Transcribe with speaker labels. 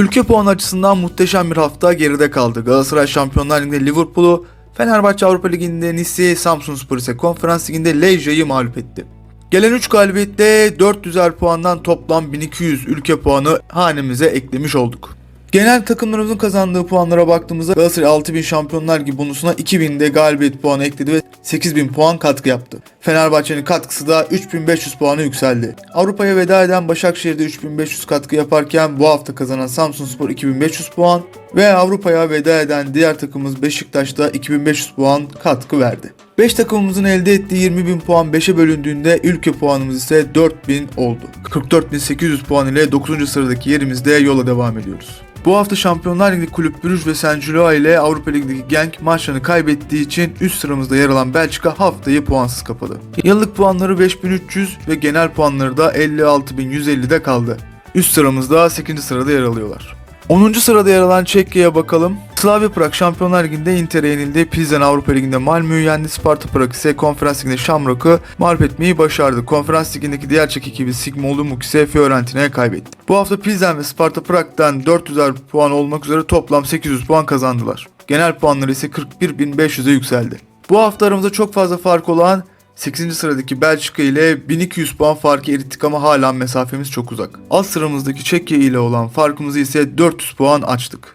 Speaker 1: Ülke puan açısından muhteşem bir hafta geride kaldı. Galatasaray Şampiyonlar Ligi'nde Liverpool'u, Fenerbahçe Avrupa Ligi'nde Nice'i, Samsunspor ise Konferans Ligi'nde Lejya'yı mağlup etti. Gelen 3 galibiyette 400'er puandan toplam 1200 ülke puanı hanemize eklemiş olduk. Genel takımlarımızın kazandığı puanlara baktığımızda Galatasaray 6000 Şampiyonlar Ligi bonusuna 2000 de galibiyet puanı ekledi ve 8000 puan katkı yaptı. Fenerbahçe'nin katkısı da 3500 puanı yükseldi. Avrupa'ya veda eden Başakşehir'de 3500 katkı yaparken bu hafta kazanan Samsunspor 2500 puan ve Avrupa'ya veda eden diğer takımımız Beşiktaş'ta 2500 puan katkı verdi. 5 takımımızın elde ettiği 20.000 puan 5'e bölündüğünde ülke puanımız ise 4000 oldu. 44.800 puan ile 9. sıradaki yerimizde yola devam ediyoruz. Bu hafta Şampiyonlar Ligi Kulüp Brugge ve Saint ile Avrupa Ligi'ndeki Genk maçlarını kaybettiği için üst sıramızda yer alan Belçika haftayı puansız kapadı. Yıllık puanları 5300 ve genel puanları da 56150'de kaldı. Üst sıramızda 8. sırada yer alıyorlar. 10. sırada yer alan Çekya'ya bakalım. Slavia Prag Şampiyonlar Ligi'nde Inter'e yenildi. Pilsen Avrupa Ligi'nde Malmö'yü yendi. Sparta Prag ise Konferans Ligi'nde Shamrock'u mağlup etmeyi başardı. Konferans Ligi'ndeki diğer Çek ekibi Sigma Olomouc ise Fiorentina'ya kaybetti. Bu hafta Pilsen ve Sparta Prag'dan 400'er puan olmak üzere toplam 800 puan kazandılar. Genel puanları ise 41.500'e yükseldi. Bu hafta aramızda çok fazla fark olan 8. sıradaki Belçika ile 1200 puan farkı erittik ama hala mesafemiz çok uzak. Alt sıramızdaki Çekya ile olan farkımızı ise 400 puan açtık.